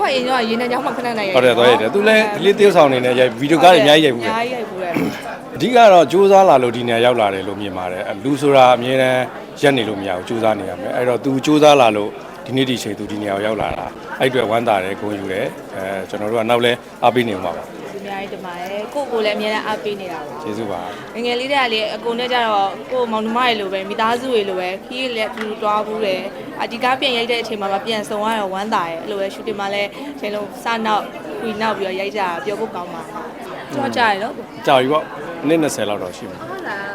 ကိုကရင်တော့ရေနံချောင်းမှခဏခဏရိုက်ဟုတ်တယ်သွားရတယ်သူလည်းဒီလေးတရုပ်ဆောင်နေနဲ့ရိုက်ဗီဒီယိုကားတွေအများကြီးရိုက်ဘူးအလေများကြီးရိုက်ဘူးလေအဓိကတော့စူးစမ်းလာလို့ဒီနေရာရောက်လာတယ်လို့မြင်ပါတယ်အဲလူဆိုတာအမြဲတမ်းရက်နေလို့မရဘူးစူးစမ်းနေရမယ်အဲ့တော့သူစူးစမ်းလာလို့ဒီနေ့ဒီချိန်သူဒီနေရာကိုရောက်လာတာအဲ့အတွက်ဝမ်းသာတယ်ဂုဏ်ယူတယ်အဲကျွန်တော်တို့ကနောက်လဲအားပေးနေမှာပါအများကြီးတမရဲ့ကိုကိုလည်းအများနဲ့အားပေးနေတာပါကျေးဇူးပါငယ်ငယ်လေးတည်းကလေအကုန်နဲ့ကြတော့ကိုမောင်နှမတွေလိုပဲမိသားစုတွေလိုပဲခီးလည်းအတူတူတွားဘူးတယ် အဒီကားပြန်ရိုက်တဲ့အချိန်မှာမှပြန်ဆုံရတော့ဝမ်းသာရဲ့အဲ့လိုပဲရှူတင်မှာလည်းချိန်လုံးစနောက်ခွေနောက်ပြီးတော့ရိုက်ကြတာပြောဖို့ကောင်းပါကြောက်ကြရတော့ကြာပြီပေါ့နေ့20လောက်တော့ရှိမှာဟုတ်လား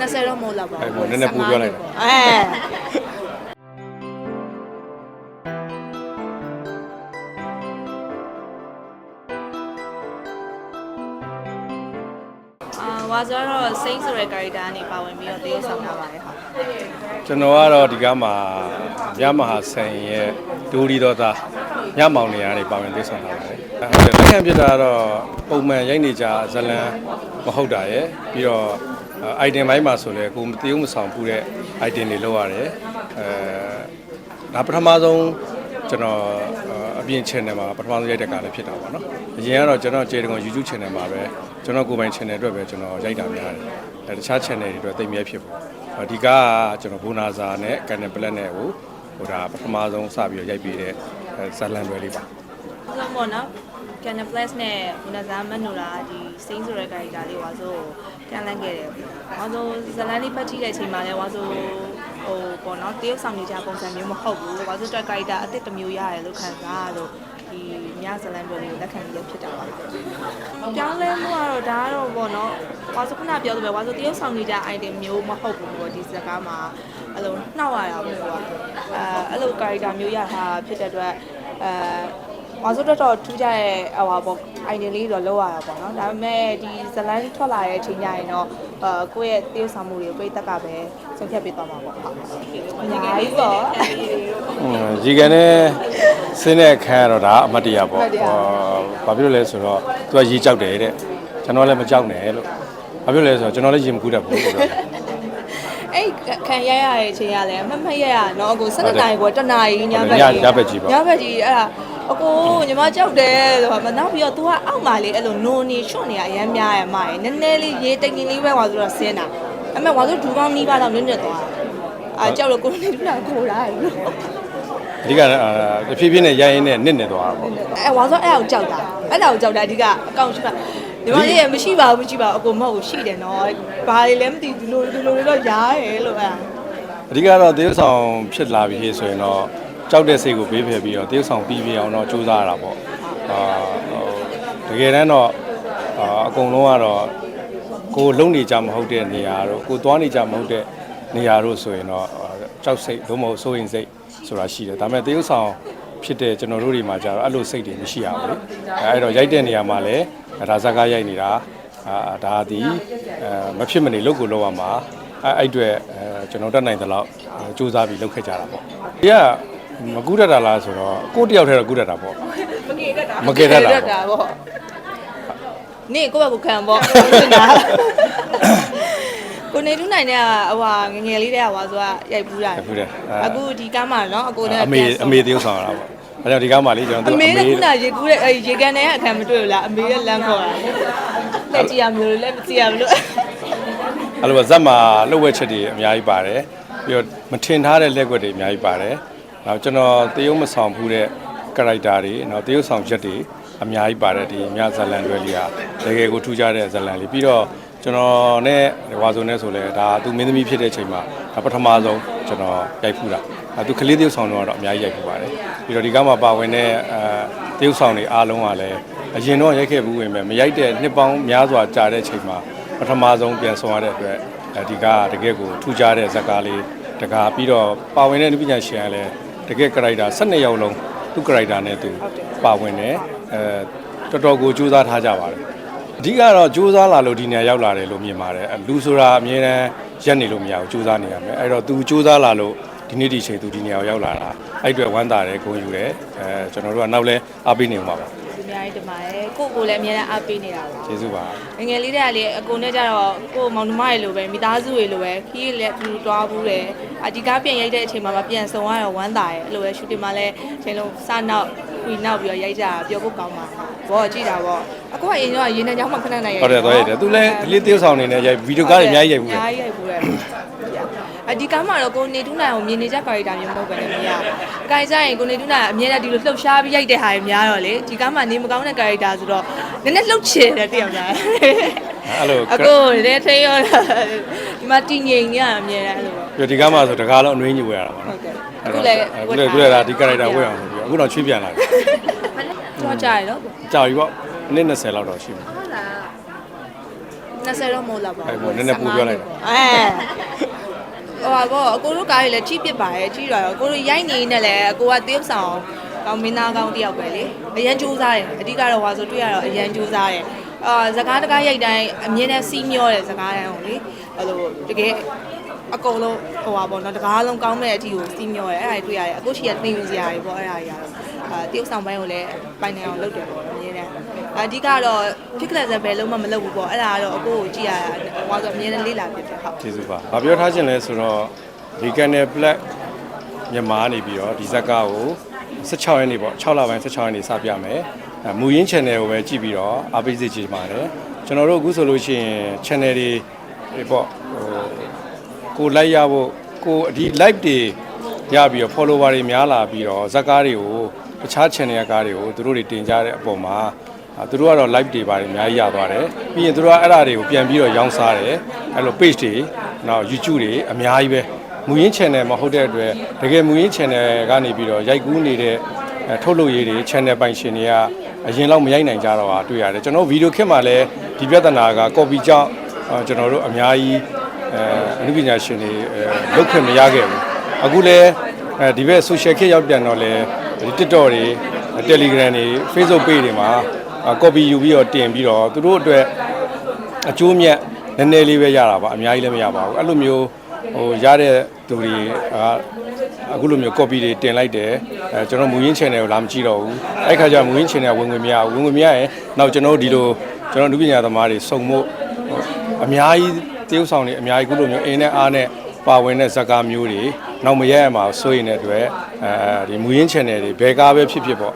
20တော့မဟုတ်တော့ပါအဲ့ပေါ့နည်းနည်းပိုပြောလိုက်တာ အဲ အာဝါဆိုတော့စိမ့်ဆိုတဲ့ character ကနေပါဝင်ပြီးတော့တရုပ်ဆောင်တာပါတယ်ဟုတ်ကျွန်တော်ကတော့ဒီကားမှာမြမဟာဆိုင်ရဲ့ဒူရီတော်သားညမောင်နေရာနေပါဝင်သိဆောင်လာပါတယ်ဟုတ်တယ်လက်ခံပြတာကတော့ပုံမှန်ရိုက်နေကြဇလန်မဟုတ်တာရဲ့ပြီးတော့ item ဘိုင်းမှာဆိုလဲကိုမတရုံမဆောင်ပူတဲ့ item တွေလောက်ရတယ်အဲဒါပထမဆုံး ကျွန်တော်အပြင် channel မှာပထမဆုံးရိုက်တဲ့ကားလည်းဖြစ်တာပေါ့နော်အရင်ကတော့ကျွန်တော်ကျေတကွန် YouTube channel မှာပဲကျွန်တော်ကိုယ်ပိုင် channel အတွက်ပဲကျွန်တော်ရိုက်တာများတယ်အဲတခြား channel တွေအတွက်တိတ်မြဲဖြစ်ဘူးဒီကားကကျွန်တော်ဘူနာဇာနဲ့ Canon Black နဲ့ဟိုဟိုဒါပထမဆုံးစပြီးတော့ရိုက်ပြီးတဲ့ဇာလန်တွဲလေးပါဆုံးပေါ့နော် Canon Plus နဲ့ဘုနာဇာမနိုလာဒီစိမ့်ဆိုတဲ့ character လေးဝါဆိုပြန်လန့်ခဲ့တယ်။ဝါဆိုဇလန်လေးဖတ်ကြည့်တဲ့အချိန်မှာလည်းဝါဆို ဟိုပေါ့နော်တရုတ်ဆောင်နေကြပုံစံမျိုးမဟုတ်ဘူး။ဝါဆိုတက် character အစ်စ်တစ်မျိုးရတယ်လို့ခံစားရလို့ဒီမြဇလန်တွေလေးကိုလက်ခံပြီးရဖြစ်တာပါ။ပြောင်းလဲမှုကတော့ဒါကတော့ပေါ့နော်ဝါဆိုခုနပြောသလိုပဲဝါဆိုတရုတ်ဆောင်နေကြ item မျိုးမဟုတ်ဘူးပေါ့ဒီစကားမှာအဲ့လိုနှောက်ရတာပေါ့ကွာ။အဲအဲ့လို character မျိုးရတာဖြစ်တဲ့အတွက်အဲ။ ဘာလို့တော့တော့ထူးကြတဲ့ဟိုပါပေါ့ idea လေးတော့လောက်ရတာပေါ့နော်။ဒါပေမဲ့ဒီဇလန်ထွက်လာတဲ့အချိန်ညရင်တော့အာကိုယ့်ရဲ့တေးဆောင်မှုတွေကိုပြည့်တက်ကပဲဆုံးဖြတ်ပေးသွားမှာပေါ့။ဟုတ်။အများကြီးပေါ့ရေကန်နဲ့ဆင်းတဲ့အခန်းကတော့ဒါအမတ်တရားပေါ့အမတ်တရားဟောဘာဖြစ်လို့လဲဆိုတော့သူကရေကြောက်တယ်တဲ့ကျွန်တော်လည်းမကြောက်နဲ့လို့ဘာဖြစ်လို့လဲဆိုတော့ကျွန်တော်လည်းရေမကူးတတ်ဘူးလို့ပြောတယ်။အဲ့ခံရရတဲ့အချိန်ကလည်းမမတ်ရရနော်အကို7နာရီကွာတနာရီညဘက်ညညဘက်ကြီးပေါ့ညဘက်ကြီးအဲ့ဒါ အကိုညီမကြောက်တယ်ဆိုတာမနောက်ပြီးတော့ तू ကအောက်မှာလေအဲ့လိုနိုးနေချွတ်နေရအရမ်းများရမရနည်းနည်းလေးရေတိတ်တိတ်လေးပဲဟွာဆိုတော့ဆင်းတာအဲ့မဲ့ဟွာဆိုဒူကောင်းနီးပါတော့နည်းနည်းသွားအာကြောက်လို့ကိုနေတူလာကိုလာရလို့အဓိကအာတဖြည်းဖြည်းနဲ့ရိုင်းရင်းနဲ့နစ်နေသွားတာပေါ့အဲဝါဆိုအဲ့ဒါကိုကြောက်တာအဲ့ဒါကိုကြောက်တာအဓိကအကောင့်ရှိပါညီမလေးရမရှိပါဘူးမရှိပါဘူးအကိုမဟုတ်ဘူးရှိတယ်နော်ဘာတွေလဲမသိဘူးဒီလိုဒီလိုတွေတော့ရားရဲလို့အဲ့ဒါအဓိကတော့တရုတ်ဆောင်ဖြစ်လာပြီဆိုရင်တော့ ကြောက်တဲ့စိတ်ကိုဘေးဖယ်ပြီးတော့တရုတ်ဆောင်ပြီးပြအောင်တော့စူးစမ်းရတာပေါ့အာဟိုတကယ်တမ်းတော့အာအကုန်လုံးကတော့ကိုယ်လုံနေကြမဟုတ်တဲ့နေရာတို့ကိုယ်သွားနေကြမဟုတ်တဲ့နေရာတို့ဆိုရင်တော့အာကြောက်စိတ်လုံးမဟုတ်စိုးရင်စိတ်ဆိုတာရှိတယ်ဒါပေမဲ့တရုတ်ဆောင်ဖြစ်တဲ့ကျွန်တော်တို့တွေမှာကျတော့အဲ့လိုစိတ်တွေမရှိရဘူးလေအဲအဲ့တော့ရိုက်တဲ့နေရာမှာလည်းဒါဇာကားရိုက်နေတာအာဒါဒီအဲမဖြစ်မနေလုတ်ကိုလောက်ရမှာအဲအဲ့အတွက်အဲကျွန်တော်တက်နိုင်သလောက်အဲစူးစမ်းပြီးလုပ်ခဲ့ကြတာပေါ့ဒီက မကူးတတ်တာလားဆိုတော့ကိုယ့်တယောက်တည်းတော့ကူးတတ်တာပေါ့ မကေတတ်တာမကေတတ်တာတာ ပေါ့နေကိုယ့်ဘက်ကိုခံပေါ့နာကိုနေတူးနိုင်တဲ့ဟိုဟာငယ်ငယ်လေးတဲ့ဟွာဆိုတာရိုက်ဘူးတာရိုက်ဖူးတယ်အဲ အခုဒီကားမှာနော်အကိုနဲ့အမေအမေတရုတ်ဆောင်ရတာပေါ့အဲကြောင့်ဒီကားမှာလေကျွန်အတော်မေတို့ကခုနရေကူးတဲ့အဲရေကန်တဲ့အခန်းမတွေ့ဘူးလားအမေရဲ့လမ်းခေါ်တာလက်ကြည့်ရမျိုးလို့လက်မကြည့်ရဘူးလို့အဲ့လိုပဲဇက်မှာလှုပ်ဝက်ချက်တွေအများကြီးပါတယ်ပြီးတော့မထင်ထားတဲ့လက်ွက်တွေအများကြီးပါတယ် နောက်ကျွန်တော်တရုတ်မဆောင်ဘူးတဲ့ character တွေနောက်တရုတ်ဆောင်ချက်တွေအများကြီးပါတယ်ဒီမြဇလန်တွေလေးဟာတကယ်ကိုထူးခြားတဲ့ဇလန်လေးပြီးတော့ကျွန်တော်နဲ့ဝါဆိုနဲ့ဆိုလဲဒါသူမင်းသမီးဖြစ်တဲ့အချိန်မှာဒါပထမဆုံးကျွန်တော်ရိုက်ဖူးတာအဲသူကလေးတရုတ်ဆောင်တော့အများကြီးရိုက်ဖူးပါတယ်ပြီးတော့ဒီကမှာပါဝင်တဲ့အဲတရုတ်ဆောင်တွေအားလုံးကလည်းအရင်တော့ရိုက်ခဲ့ဘူးဝင်ပဲမရိုက်တဲ့နှစ်ပေါင်းများစွာကြာတဲ့အချိန်မှာပထမဆုံးပြန်ဆောင်ရတဲ့အတွက်အဲဒီကတကယ့်ကိုထူးခြားတဲ့ဇာတ်ကားလေးတကားပြီးတော့ပါဝင်တဲ့နုပညာရှင်ကလည်း တကယ့် character 12ယောက်လုံးသူ့ character နဲ့သူပါဝင်တယ်အဲတော်တော်ကိုကြိုးစားထားကြပါတယ်အဓိကတော့ကြိုးစားလာလို့ဒီနေရာရောက်လာတယ်လို့မြင်ပါတယ်အဲလူဆိုတာအမြဲတမ်းရက်နေလို့မရဘူးကြိုးစားနေရမယ်အဲ့တော့သူကြိုးစားလာလို့ဒီနေ့ဒီချိန်သူဒီနေရာကိုရောက်လာတာအဲ့အတွက်ဝမ်းသာတယ်ဂုဏ်ယူတယ်အဲကျွန်တော်တို့ကနောက်လဲအားပေးနေမှာပါဒီ များများကြီးတင်ပါတယ်ကိုယ့်ကိုယ်လည်းအများနဲ့အားပေးနေတာပါကျေးဇူးပါငယ်ငယ်လေးတည်းကလေအကိုနဲ့ကြတော့ကိုယ့်မောင်နှမတွေလိုပဲမိသားစုတွေလိုပဲခီးလည်းအတူတူတွားဘူးတယ်အဒီကားပြန်ရိုက်တဲ့အချိန်မှာမှပြန်ဆုံရတော့ဝမ်းသာတယ်အဲ့လိုပဲရှူတင်မှာလည်းချိန်လုံးစနောက်ခွေနောက်ပြီးတော့ရိုက်ကြတာပြောဖို့ကောင်းပါဘောကြည့်တာပေါ့အကိုကရင်တော့ရင်နဲ့ကြောင်းမှခဏနိုင်ရိုက်ဟုတ်တယ်သွားရတယ်သူလည်းကလေးတယောက်ဆောင်နေနဲ့ရိုက်ဗီဒီယိုကားတွေအများကြီးရိုက်ဘူးအများကြီးရိုက်ဘူးလေအ ဒီကားမှာတော့ကိုနေတူးနိုင်ကိုမြင်နေကြကာရီတာမျိုးမဟုတ်ပဲလေမရ။ကာရီကြရင်ကိုနေတူးနိုင်အမြဲတမ်းဒီလိုလှုပ်ရှားပြီးရိုက်တဲ့ဟာတွေများတော့လေဒီကားမှာနေမကောင်းတဲ့ကာရီတာဆိုတော့နည်းနည်းလှုပ်ချင်တယ်တယောက်လားအဲ့လိုအကိုလည်းထိရောဒီမှာတည်ငြိမ်နေရအမြဲတမ်းအဲ့လိုပေါ့ပြဒီကားမှာဆိုတကားလုံးအနှွေးညူဝဲရတာပါဟုနော်တ်ကဲ့အဲ့အခုတော့လည်းအခုလည်းအခုလည်းဒါဒီကာရိုက်တာဝဲအောင်ဆိုပြီးတော့အခုတော့ချွေးပြန်လာပြီတော့ကြာရတော့ကြာပြီပေါ့အနည်း20လောက်တော့ရှိပြီဟုတ်လား20တော့မဟုတ်လားပေါ့အဲ့ပေါ့နည်းနည်းပိုပြောလိုက်တာအဲ ဟိုပါပေါ့အကိုတို့ကားတွေလည်းကြီးပစ်ပါရဲ့ကြီးတော့အကိုတို့ရိုက်နေနေလည်းအကိုကတရုပ်ဆောင်ကောင်းမင်းသားကောင်းတယောက်ပဲလေအရန်ကြိုးစားတယ်အဓိကတော့ဟွာဆိုတွေ့ရတော့အရန်ကြိုးစားတယ်အာစကားတကားရိုက်တိုင်းအမြင်နဲ့စီးမျောတယ်စကားတိုင်းကိုလေအဲ့လိုတကယ်အကုန်လုံးဟိုပါပေါ့နော်တကားလုံးကောင်းမဲ့အထီကိုစီးမျောတယ်အဲ့ဒါတွေတွေ့ရတယ်အခုရှိရတင်ယူစရာတွေပေါ့အဲ့ဒါတွေကတော့အာတရုပ်ဆောင်ပိုင်းကိုလည်းပိုင်နိုင်အောင်လုပ်တယ်ပေါ့ အမြင်နဲ့အဓိကတော့ဖြစ်ကလစဘယ်လုံးမှမလုပ်ဘူးပေါ့အဲ့ဒါကတော့အကိုကိုကြည့်ရတာဟိုဆိုအမြင်နဲ့လေးလာဖြစ်တယ်ဟုတ်ကျေးဇူးပါ။ဘာပြောထားခြင်းလဲဆိုတော့ဒီကန်နယ် black မြန်မာနေပြီးတော့ဒီဇက်ကားကို16ရက်နေ့ပေါ့6လပိုင်း16ရက်နေ့စပြမယ်။အဲမူရင်း channel ကိုပဲကြည့်ပြီးတော့အားပေးစေချင်ပါတယ်။ကျွန်တော်တို့အခုဆိုလို့ရှိရင် channel တွေဒီပေါ့ဟိုကို like ရဖို့ကိုဒီ live တွေ ရပြီးတော့ follower တွေများလာပြီးတော့ဇက်ကားတွေကိုတခြား channel ကားတွေကိုသူတို့တွေတင်ကြတဲ့အပေါ်မှာအာသူတို့ကတော့ live တွေပါတယ်အများကြီးရသွားတယ်ပြီးရင်သူတို့ကအဲ့ဒါတွေကိုပြန်ပြီးတော့ရောင်းစားတယ်အဲ့လို page တွေနောက် YouTube တွေအများကြီးပဲမူရင်း channel မဟုတ်တဲ့အတွက်တကယ်မူရင်း channel ကနေပြီးတော့ရိုက်ကူးနေတဲ့အဲထုတ်လုပ်ရေးတွေ channel ပိုင်ရှင်တွေကအရင်လောက်မရိုက်နိုင်ကြတော့တာတွေ့ရတယ်ကျွန်တော်ဗီဒီယိုခက်မှာလည်းဒီပြဿနာက copy ကြောင့်အာကျွန်တော်တို့အများကြီးအဲအနုပညာရှင်တွေအဲလုတ်ခွင့်မရခဲ့ဘူး အခုလည်းအဲဒီဘက် social ခေတ်ရောက်ပြန်တော့လဲဒီ TikTok တွေ Telegram တွေ Facebook page တွေမှာအာ copy ယူပြီးတော့တင်ပြီးတော့သူတို့အတွက်အကျိုးမြတ်နည်းနည်းလေးပဲရတာပါအများကြီးလည်းမရပါဘူးအဲ့လိုမျိုးဟိုရတဲ့သူတွေအာအခုလိုမျိုး copy တွေတင်လိုက်တယ်အဲကျွန်တော်မူရင်း channel ကိုလာမကြည့်တော့ဘူးအဲ့ခါကျမူရင်း channel ဝင်ငွေမရဘူးဝင်ငွေမရရင်နောက်ကျွန်တော်တို့ဒီလိုကျွန်တော်လူပညာသမားတွေစုံမှုအများကြီးတရုပ်ဆောင်တွေအများကြီးခုလိုမျိုးအင်းနဲ့အားနဲ့ပါဝင်တဲ့ဇာတ်ကားမျိုးတွေ နောက်မရရမှာစိုးရင်တဲ့အတွက်အဲဒီမူရင်း channel တွေဘယ်ကားပဲဖြစ်ဖြစ်ပေါ့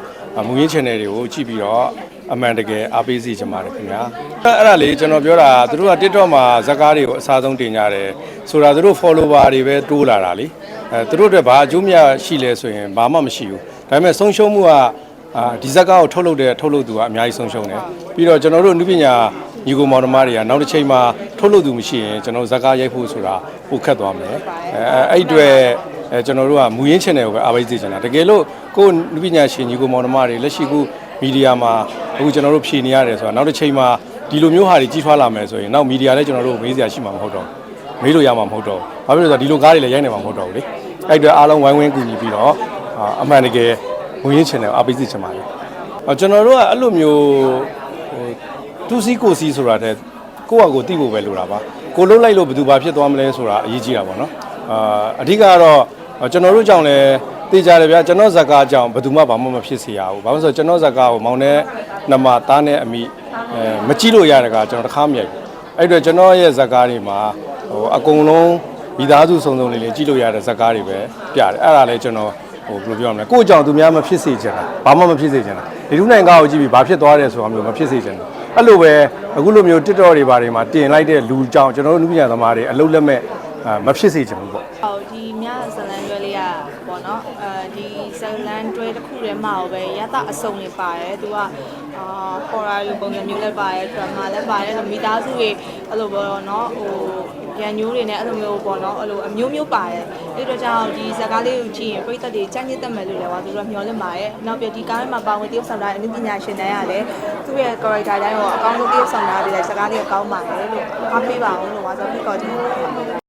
မူရင်း channel တွေကိုကြည့်ပြီးတော့အမှန်တကယ်အားပေးစီချင်ပါတယ်ခင်ဗျာအဲ့အဲ့ဒါလေးကျွန်တော်ပြောတာသူတို့က TikTok မှာဇာတ်ကားတွေကိုအစားဆုံးတင်ကြတယ်ဆိုတာသူတို့ follower တွေပဲတိုးလာတာလीအဲသူတို့အတွက်ဘာအကျိုးမြတ်ရှိလဲဆိုရင်ဘာမှမရှိဘူးဒါပေမဲ့ဆုံးရှုံးမှုက အာဒီဇက်ကားကိုထုတ်လုပ်တဲ့ထုတ်လုပ်သူကအများကြီးဆုံးရှုံးတယ်ပြီးတော့ကျွန်တော်တို့အနုပညာညီကိုမောင်နှမတွေကနောက်တစ်ချိန်မှာထုတ်လုပ်သူမရှိရင်ကျွန်တော်ဇက်ကားရိုက်ဖို့ဆိုတာပိုခက်သွားမယ်အဲအဲ့အတွက်အဲကျွန်တော်တို့ကမူရင်း channel ကိုပဲအားပေးစေချင်တာတကယ်လို့ကိုယ်လူပညာရှင်ညီကိုမောင်နှမတွေလက်ရှိခုမီဒီယာမှာအခုကျွန်တော်တို့ဖြည့်နေရတယ်ဆိုတာနောက်တစ်ချိန်မှာဒီလိုမျိုးဟာတွေကြီးထွားလာမယ်ဆိုရင်နောက်မီဒီယာလည်းကျွန်တော်တို့မေးစရာရှိမှာမဟုတ်တော့ဘူးမေးလို့ရမှာမဟုတ်တော့ဘူးဘာဖြစ်လို့လဲဆိုတော့ဒီလိုကားတွေလည်းရိုက်နေမှာမဟုတ်တော့ဘူးလေအဲ့အတွက်အားလုံးဝိုင်းဝန်းကူညီပြီးတော့အာအမှန်တကယ် မူရင်း channel ကိုအားပေးစေချင်ပါတယ်အော်ကျွန်တော်တို့ကအဲ့လိုမျိုးဟိုတူစီကိုစီဆိုတာတဲ့ကိုယ့်ဟာကိုယ်သိဖို့ပဲလိုတာပါကိုလုံးလိုက်လို့ဘယ်သူဘာဖြစ်သွားမလဲဆိုတာအရေးကြီးတာပေါ့နော်အာအဓိကကတော့ကျွန်တော်တို့ကြောင့်လည်းသိကြတယ်ဗျာကျွန်တော်ဇက်ကားကြောင့်ဘယ်သူမှဘာမှမဖြစ်စေရဘူးဘာလို့လဲဆိုတော့ကျွန်တော်ဇက်ကားကိုမောင်နဲ့နှမသားနဲ့အမိအဲမကြည့်လို့ရတဲ့ကကျွန်တော်တစ်ခါမရိုက်ဘူးအဲ့အတွက်ကျွန်တော်ရဲ့ဇက်ကားတွေမှာဟိုအကုန်လုံးမိသားစုစုံစုံလေးလေးကြည့်လို့ရတဲ့ဇက်ကားတွေပဲပြတယ်အဲ့ဒါလည်းကျွန်တော် ဟိုဘယ်လိုပြောရမလဲကိုယ့်ကြောင့်သူများမဖြစ်စေချင်တာဘာမှမဖြစ်စေချင်တာဒီလူနိုင်ကားကိုကြည့်ပြီးဘာဖြစ်သွားတယ်ဆိုတာမျိုးမဖြစ်စေချင်ဘူးအဲ့လိုပဲအခုလိုမျိုး TikTok တွေဘာတွေမှာတင်လိုက်တဲ့လူကြောင့်ကျွန်တော်တို့လူပညာသမားတွေအလုံးလက်မဲ့အာမဖြစ်စေချင်ဘူးပေါ့ဟောဒီမြဇလန်တွဲလေးကပေါ့နော်အဲဒီဇလန်တွဲတစ်ခုထဲမှာပဲရတအစုံနေပါတယ်သူကအာဟော်ရာလိုပုံစံမျိုးလည်းပါတယ်ဒရမာလည်းပါတယ်မိသားစုတွေအဲ့လိုပေါ့နော်ဟို ရန်ညိုးတွေနဲ့အဲ့လိုမျိုးပေါ့နော်အဲ့လိုအမျိုးမျိုးပါတယ်အဲ့တော့ကြောင့်ဒီဇာကားလေးကိုကြည့်ရင်ပြိသက်တွေကြိုက်ညစ်တတ်မယ်လို့လည်းဟောသူတို့ကမျှော်လင့်ပါတယ်နောက်ပြဒီကားထဲမှာပါဝင်တရုပ်ဆောင်တာအနုပညာရှင်တိုင်းကလည်းသူ့ရဲ့ character တိုင်းကိုအကောင်းဆုံးတရုပ်ဆောင်တာတွေလည်းဇာကားလေးကိုကောင်းပါတယ်လို့အားပေးပါအောင်လို့ဟောဆိုပြီးတော့ဒီ